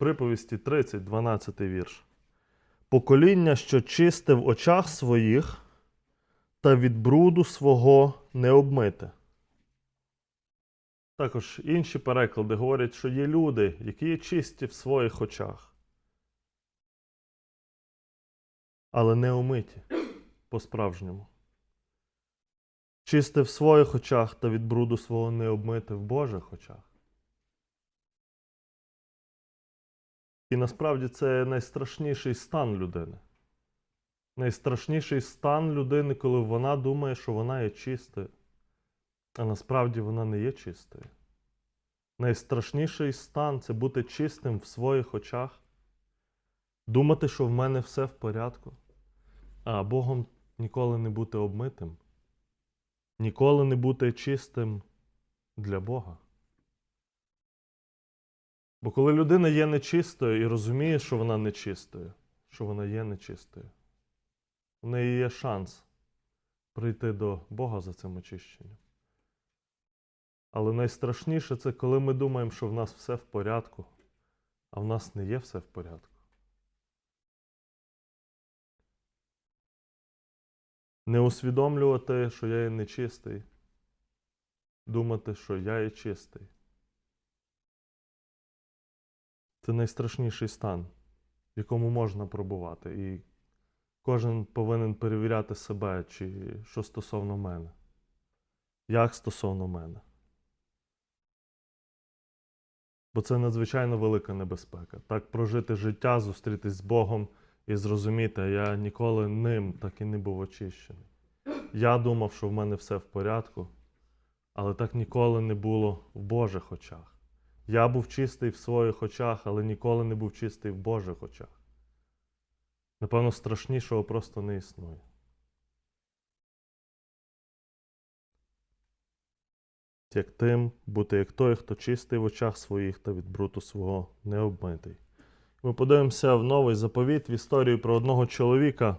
Приповісті 30, 12 вірш. Покоління, що чисте в очах своїх, та від бруду свого не обмите. Також інші переклади говорять, що є люди, які є чисті в своїх очах, але не омиті по-справжньому. Чисте в своїх очах та від бруду свого не обмите в Божих очах. І насправді це найстрашніший стан людини. Найстрашніший стан людини, коли вона думає, що вона є чистою, а насправді вона не є чистою. Найстрашніший стан це бути чистим в своїх очах, думати, що в мене все в порядку, а Богом ніколи не бути обмитим, ніколи не бути чистим для Бога. Бо коли людина є нечистою і розуміє, що вона нечистою, що вона є нечистою, у неї є шанс прийти до Бога за цим очищенням. Але найстрашніше це коли ми думаємо, що в нас все в порядку, а в нас не є все в порядку. Не усвідомлювати, що я є нечистий, думати, що я є чистий. Це найстрашніший стан, в якому можна пробувати. І кожен повинен перевіряти себе, чи що стосовно мене, як стосовно мене. Бо це надзвичайно велика небезпека. Так прожити життя, зустрітись з Богом і зрозуміти, я ніколи ним так і не був очищений. Я думав, що в мене все в порядку, але так ніколи не було в Божих очах. Я був чистий в своїх очах, але ніколи не був чистий в Божих очах. Напевно, страшнішого просто не існує. Як тим бути як той, хто чистий в очах своїх та від бруту свого не обмитий. Ми подивимося в новий заповіт в історію про одного чоловіка.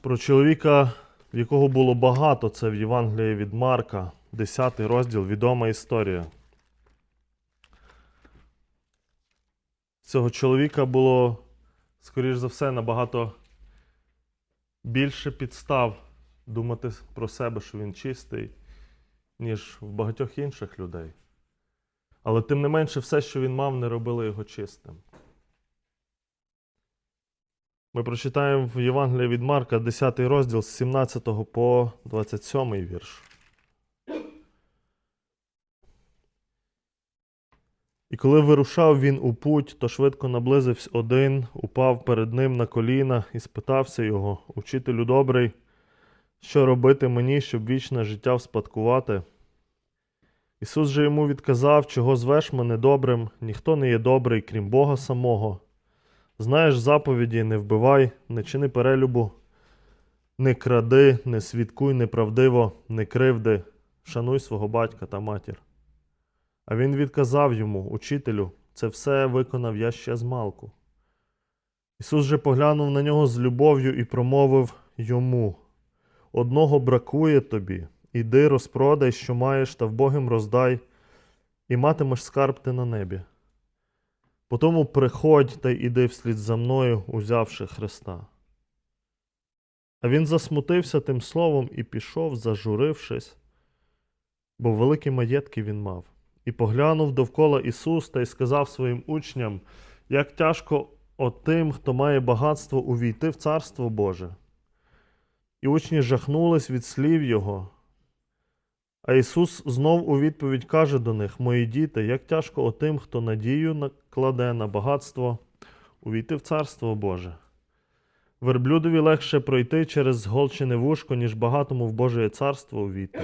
Про чоловіка, в якого було багато, це в Євангелії від Марка, 10 розділ, відома історія. Цього чоловіка було, скоріш за все, набагато більше підстав думати про себе, що він чистий, ніж в багатьох інших людей. Але тим не менше, все, що він мав, не робило його чистим. Ми прочитаємо в Євангелії від Марка 10 розділ з 17 по 27 вірш. І коли вирушав він у путь, то швидко наблизився один, упав перед ним на коліна і спитався його, Учителю добрий, що робити мені, щоб вічне життя вспадкувати? Ісус же йому відказав, чого звеш мене добрим, ніхто не є добрий, крім Бога самого. Знаєш заповіді, не вбивай, не чини перелюбу, не кради, не свідкуй неправдиво, не кривди, шануй свого батька та матір. А він відказав йому, Учителю, це все виконав я ще змалку. Ісус же поглянув на нього з любов'ю і промовив йому: Одного бракує тобі, іди розпродай, що маєш, та вбогим роздай, і матимеш скарб ти на небі. Потому приходь та й іди вслід за мною, узявши Христа. А він засмутився тим словом і пішов, зажурившись, бо великі маєтки він мав. І поглянув довкола Ісус та й сказав своїм учням, як тяжко отим, хто має багатство, увійти в Царство Боже. І учні жахнулись від слів Його. А Ісус знов у відповідь каже до них: Мої діти, як тяжко отим, хто надію накладе на багатство, увійти в Царство Боже. Верблюдові легше пройти через зголчене вушко, ніж багатому в Божеє царство увійти.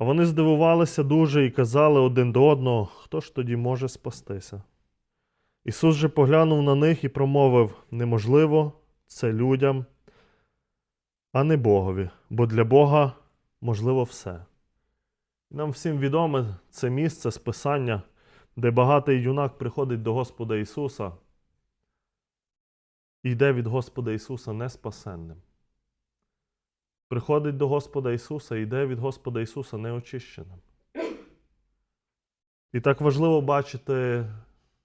А вони здивувалися дуже і казали один до одного, хто ж тоді може спастися. Ісус же поглянув на них і промовив: неможливо це людям, а не Богові, бо для Бога можливо все. Нам всім відоме це місце списання, де багатий юнак приходить до Господа Ісуса і йде від Господа Ісуса неспасенним. Приходить до Господа Ісуса і йде від Господа Ісуса неочищеним. І так важливо бачити,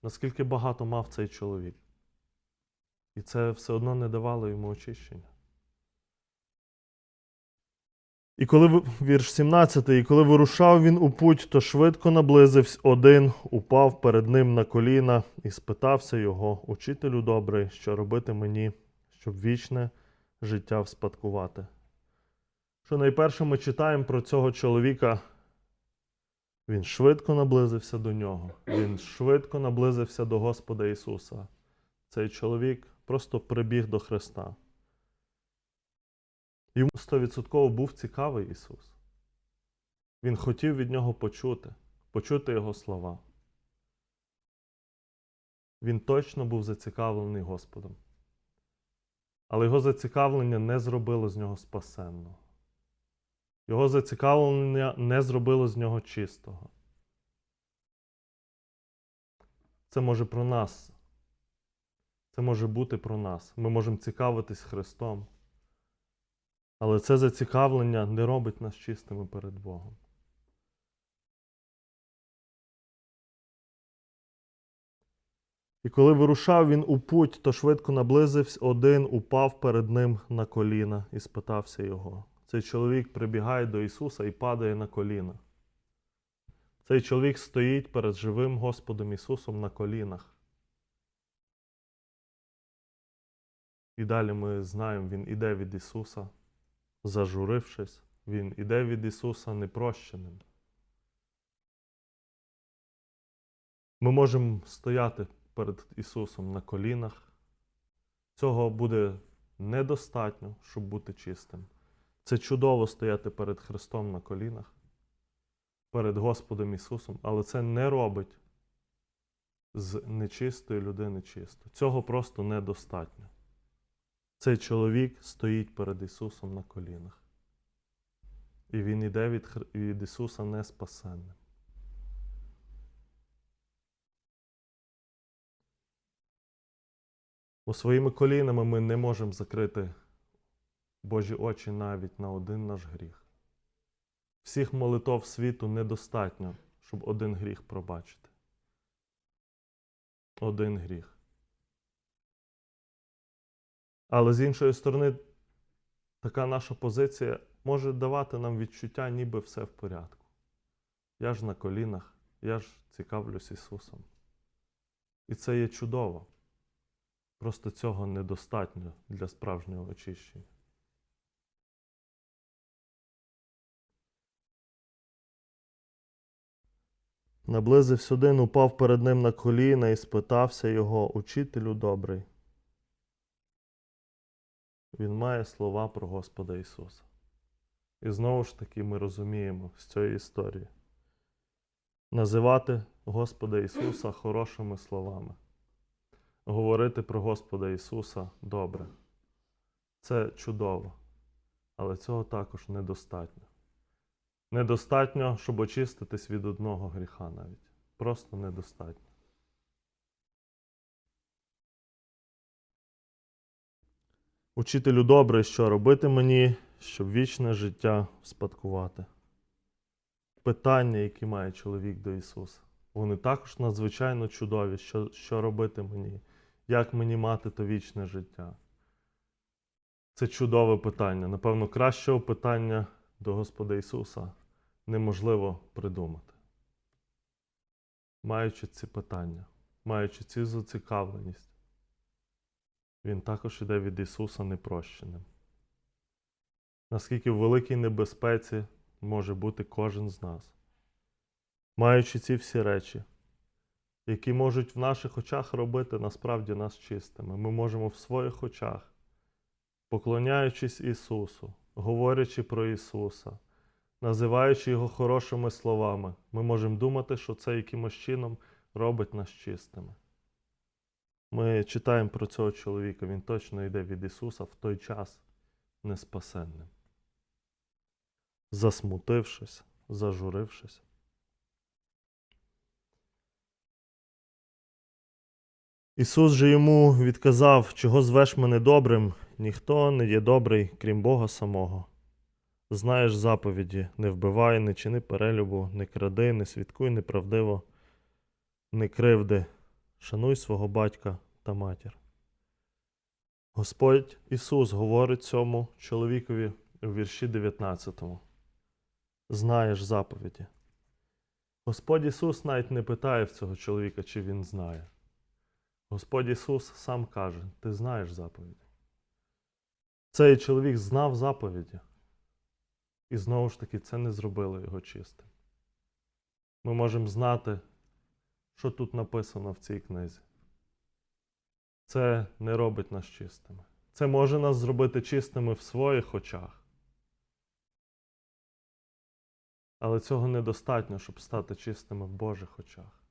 наскільки багато мав цей чоловік. І це все одно не давало йому очищення. І коли вірш 17, і коли вирушав він у путь, то швидко наблизився один, упав перед ним на коліна і спитався його, учителю добрий, що робити мені, щоб вічне життя вспадкувати. Що найперше ми читаємо про цього чоловіка, він швидко наблизився до нього. Він швидко наблизився до Господа Ісуса. Цей чоловік просто прибіг до Христа. Йому 100% був цікавий Ісус. Він хотів від нього почути, почути Його слова. Він точно був зацікавлений Господом. Але його зацікавлення не зробило з нього спасенного. Його зацікавлення не зробило з нього чистого. Це може про нас. Це може бути про нас. Ми можемо цікавитись Христом. Але це зацікавлення не робить нас чистими перед Богом. І коли вирушав він у путь, то швидко наблизився один, упав перед ним на коліна і спитався його. Цей чоловік прибігає до Ісуса і падає на коліна. Цей чоловік стоїть перед живим Господом Ісусом на колінах. І далі ми знаємо, Він іде від Ісуса, зажурившись, Він іде від Ісуса непрощеним. Ми можемо стояти перед Ісусом на колінах. Цього буде недостатньо, щоб бути чистим. Це чудово стояти перед Христом на колінах, перед Господом Ісусом, але це не робить з нечистої людини чисто. Цього просто недостатньо. Цей чоловік стоїть перед Ісусом на колінах. І він іде від, від Ісуса не спасенним. Бо своїми колінами ми не можемо закрити Божі очі навіть на один наш гріх. Всіх молитов світу недостатньо, щоб один гріх пробачити. Один гріх. Але з іншої сторони, така наша позиція може давати нам відчуття, ніби все в порядку. Я ж на колінах, я ж цікавлюсь Ісусом. І це є чудово. Просто цього недостатньо для справжнього очищення. Наблизився один, упав перед ним на коліна і спитався його, учителю добрий. Він має слова про Господа Ісуса. І знову ж таки ми розуміємо з цієї історії. Називати Господа Ісуса хорошими словами говорити про Господа Ісуса добре. Це чудово, але цього також недостатньо. Недостатньо, щоб очиститись від одного гріха навіть. Просто недостатньо. Учителю добре, що робити мені, щоб вічне життя спадкувати. Питання, які має чоловік до Ісуса, вони також надзвичайно чудові, що, що робити мені, як мені мати то вічне життя. Це чудове питання. Напевно, кращого питання до Господа Ісуса неможливо придумати. Маючи ці питання, маючи цю зацікавленість, Він також іде від Ісуса непрощеним. Наскільки в великій небезпеці може бути кожен з нас, маючи ці всі речі, які можуть в наших очах робити насправді нас чистими. Ми можемо в своїх очах, поклоняючись Ісусу, говорячи про Ісуса, називаючи Його хорошими словами, ми можемо думати, що це якимось чином робить нас чистими. Ми читаємо про цього чоловіка, він точно йде від Ісуса в той час неспасенним. Засмутившись, зажурившись. Ісус же йому відказав, чого звеш мене добрим, ніхто не є добрий, крім Бога самого. Знаєш заповіді, не вбивай, не чини перелюбу, не кради, не свідкуй неправдиво, не кривди, шануй свого батька та матір. Господь Ісус говорить цьому чоловікові у вірші 19. Знаєш заповіді. Господь Ісус навіть не питає в цього чоловіка, чи він знає. Господь Ісус сам каже: Ти знаєш заповіді. Цей чоловік знав заповіді. І знову ж таки, це не зробило його чистим. Ми можемо знати, що тут написано в цій книзі. Це не робить нас чистими. Це може нас зробити чистими в своїх очах. Але цього недостатньо, щоб стати чистими в Божих очах.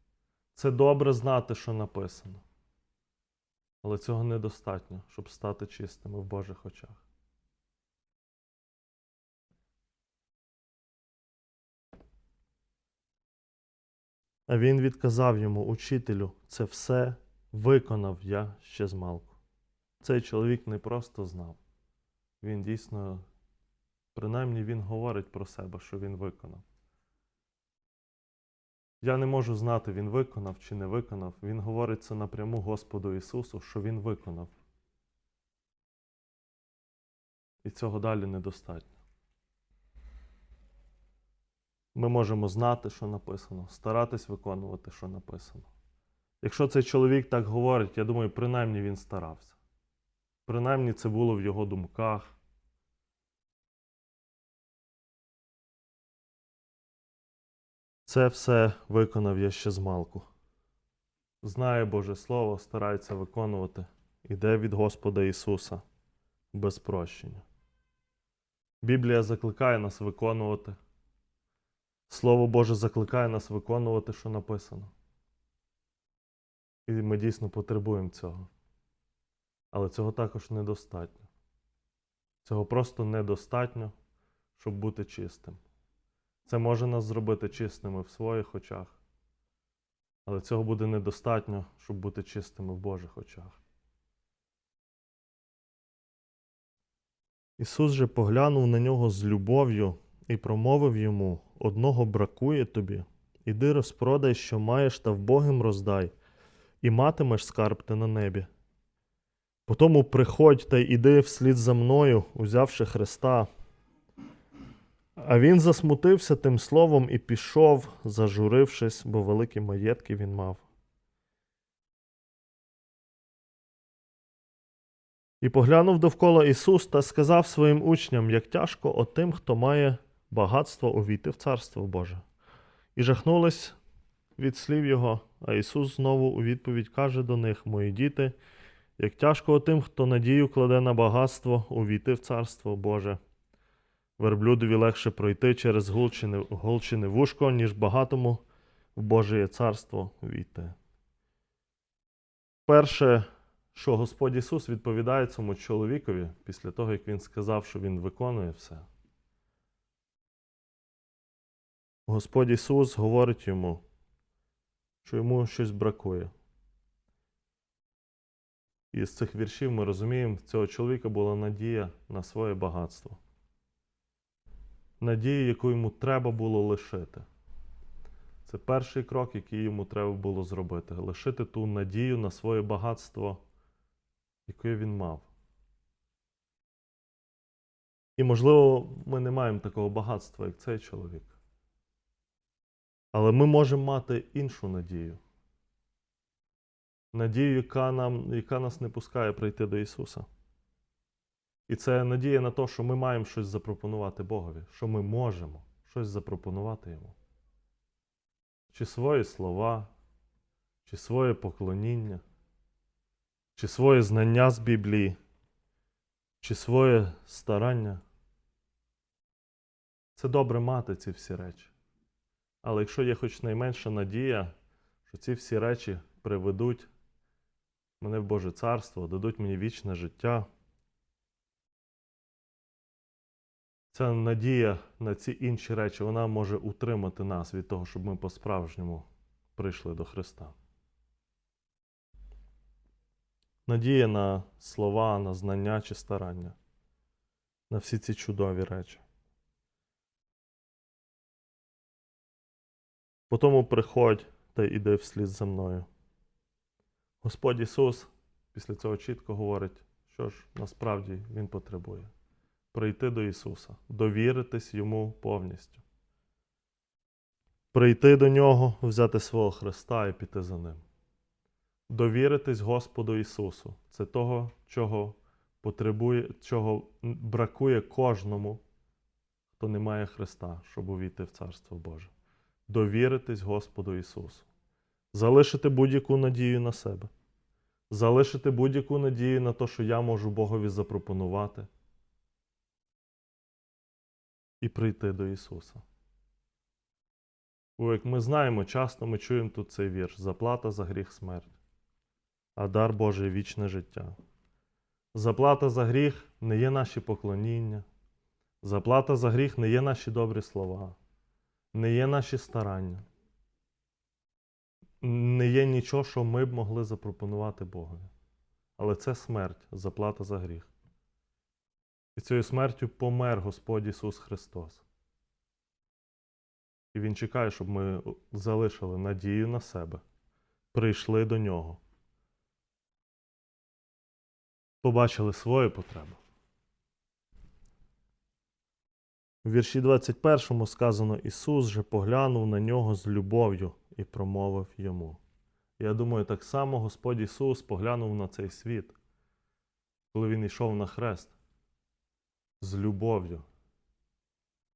Це добре знати, що написано. Але цього недостатньо, щоб стати чистими в Божих очах. А він відказав йому, учителю, це все виконав я ще змалку. Цей чоловік не просто знав. Він дійсно, принаймні, він говорить про себе, що він виконав. Я не можу знати, він виконав чи не виконав. Він говорить це напряму Господу Ісусу, що Він виконав. І цього далі недостатньо. Ми можемо знати, що написано, старатись виконувати, що написано. Якщо цей чоловік так говорить, я думаю, принаймні він старався. Принаймні це було в його думках. Це все виконав я ще змалку. Знає Боже Слово, старається виконувати, іде від Господа Ісуса без прощення. Біблія закликає нас виконувати. Слово Боже закликає нас виконувати, що написано. І ми дійсно потребуємо цього. Але цього також недостатньо. Цього просто недостатньо, щоб бути чистим. Це може нас зробити чистими в своїх очах, але цього буде недостатньо, щоб бути чистими в Божих очах. Ісус же поглянув на нього з любов'ю і промовив йому: Одного бракує тобі, іди розпродай, що маєш, та вбогим роздай, і матимеш скарб ти на небі. Потому приходь та й іди вслід за мною, узявши Христа. А він засмутився тим словом і пішов, зажурившись, бо великі маєтки він мав. І поглянув довкола Ісус та сказав своїм учням, як тяжко отим, хто має багатство увійти в Царство Боже. І жахнулись від слів Його, а Ісус знову у відповідь каже до них, мої діти, як тяжко отим, хто надію кладе на багатство, увійти в Царство Боже. Верблюдові легше пройти через гулчине, голчине вушко, ніж багатому в Божеє царство війти. Перше, що Господь Ісус відповідає цьому чоловікові після того, як Він сказав, що Він виконує все. Господь Ісус говорить йому, що йому щось бракує. І з цих віршів ми розуміємо, цього чоловіка була надія на своє багатство надію, яку йому треба було лишити. Це перший крок, який йому треба було зробити лишити ту надію на своє багатство, яке він мав. І, можливо, ми не маємо такого багатства, як цей чоловік. Але ми можемо мати іншу надію. Надію, яка, нам, яка нас не пускає прийти до Ісуса. І це надія на те, що ми маємо щось запропонувати Богові, що ми можемо щось запропонувати Йому. Чи свої слова, чи своє поклоніння, чи своє знання з Біблії, чи своє старання. Це добре мати ці всі речі. Але якщо є хоч найменша надія, що ці всі речі приведуть мене в Боже Царство, дадуть мені вічне життя. Ця надія на ці інші речі, вона може утримати нас від того, щоб ми по-справжньому прийшли до Христа. Надія на слова, на знання чи старання, на всі ці чудові речі. Потому приходь та йди вслід за мною. Господь Ісус після цього чітко говорить, що ж насправді Він потребує прийти до Ісуса, довіритись Йому повністю. Прийти до Нього, взяти свого Христа і піти за Ним. Довіритись Господу Ісусу це того, чого потребує, чого бракує кожному, хто не має Христа, щоб увійти в Царство Боже. Довіритись Господу Ісусу. Залишити будь-яку надію на себе. Залишити будь-яку надію на те, що я можу Богові запропонувати. І прийти до Ісуса. Бо, як ми знаємо, часто ми чуємо тут цей вірш: заплата за гріх смерть, а дар Божий вічне життя. Заплата за гріх не є наші поклоніння. Заплата за гріх не є наші добрі слова, не є наші старання, не є нічого, що ми б могли запропонувати Богові. Але це смерть, заплата за гріх. І цією смертю помер Господь Ісус Христос. І Він чекає, щоб ми залишили надію на себе, прийшли до Нього, побачили свою потребу. У вірші 21 сказано: Ісус же поглянув на нього з любов'ю і промовив йому. Я думаю, так само Господь Ісус поглянув на цей світ, коли Він йшов на хрест з любов'ю.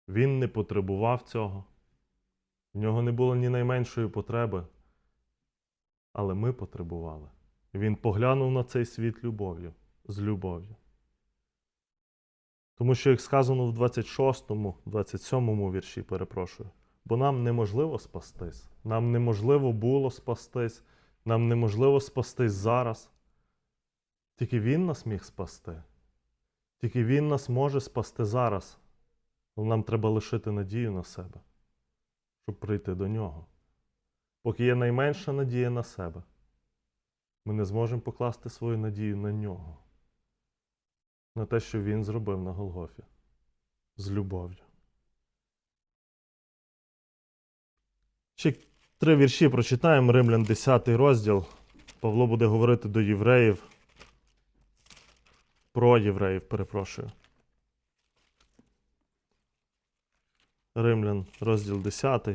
Він не потребував цього, в нього не було ні найменшої потреби, але ми потребували. Він поглянув на цей світ любов'ю, з любов'ю. Тому що, як сказано в 26, 27 вірші, перепрошую, бо нам неможливо спастись, нам неможливо було спастись, нам неможливо спастись зараз. Тільки Він нас міг спасти. Тільки Він нас може спасти зараз. Але нам треба лишити надію на себе, щоб прийти до нього. Поки є найменша надія на себе, ми не зможемо покласти свою надію на нього на те, що він зробив на Голгофі з любов'ю. Ще три вірші прочитаємо Римлян 10 розділ. Павло буде говорити до євреїв. Про євреїв, перепрошую. Римлян, розділ 10.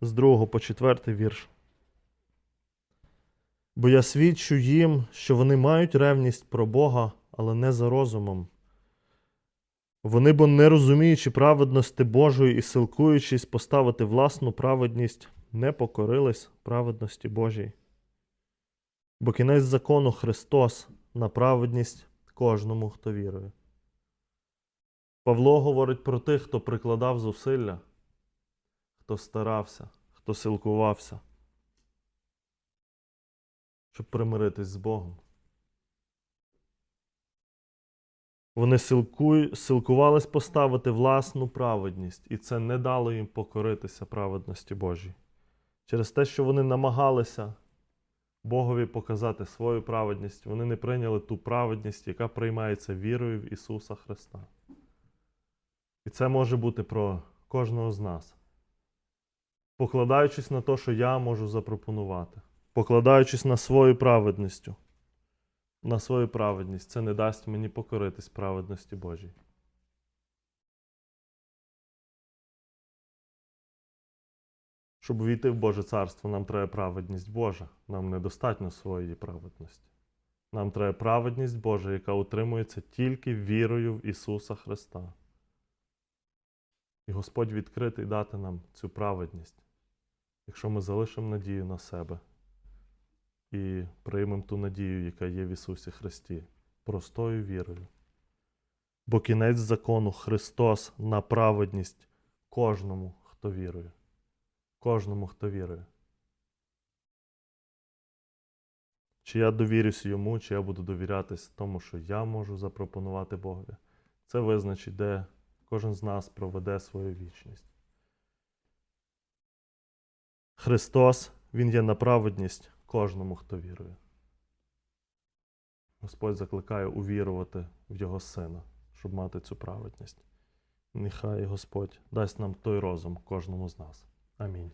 З 2 по 4 вірш. Бо я свідчу їм, що вони мають ревність про Бога, але не за розумом. Вони, бо не розуміючи праведності Божої і силкуючись поставити власну праведність, не покорились праведності Божій. Бо кінець закону Христос на праведність кожному, хто вірує. Павло говорить про тих, хто прикладав зусилля хто старався, хто силкувався, щоб примиритись з Богом. Вони силкуй, силкувались поставити власну праведність, і це не дало їм покоритися праведності Божій. Через те, що вони намагалися Богові показати свою праведність, вони не прийняли ту праведність, яка приймається вірою в Ісуса Христа. І це може бути про кожного з нас покладаючись на те, що я можу запропонувати, покладаючись на свою праведністю, на свою праведність, це не дасть мені покоритись праведності Божій. Щоб увійти в Боже царство, нам треба праведність Божа. Нам недостатньо своєї праведності. Нам треба праведність Божа, яка утримується тільки вірою в Ісуса Христа. І Господь відкритий дати нам цю праведність якщо ми залишимо надію на себе і приймемо ту надію, яка є в Ісусі Христі, простою вірою. Бо кінець закону Христос на праведність кожному, хто вірує. Кожному, хто вірує. Чи я довірюсь йому, чи я буду довірятись тому, що я можу запропонувати Богові. Це визначить, де кожен з нас проведе свою вічність. Христос, Він є на праведність кожному, хто вірує. Господь закликає увірувати в Його Сина, щоб мати цю праведність. Нехай Господь дасть нам той розум кожному з нас. Амінь.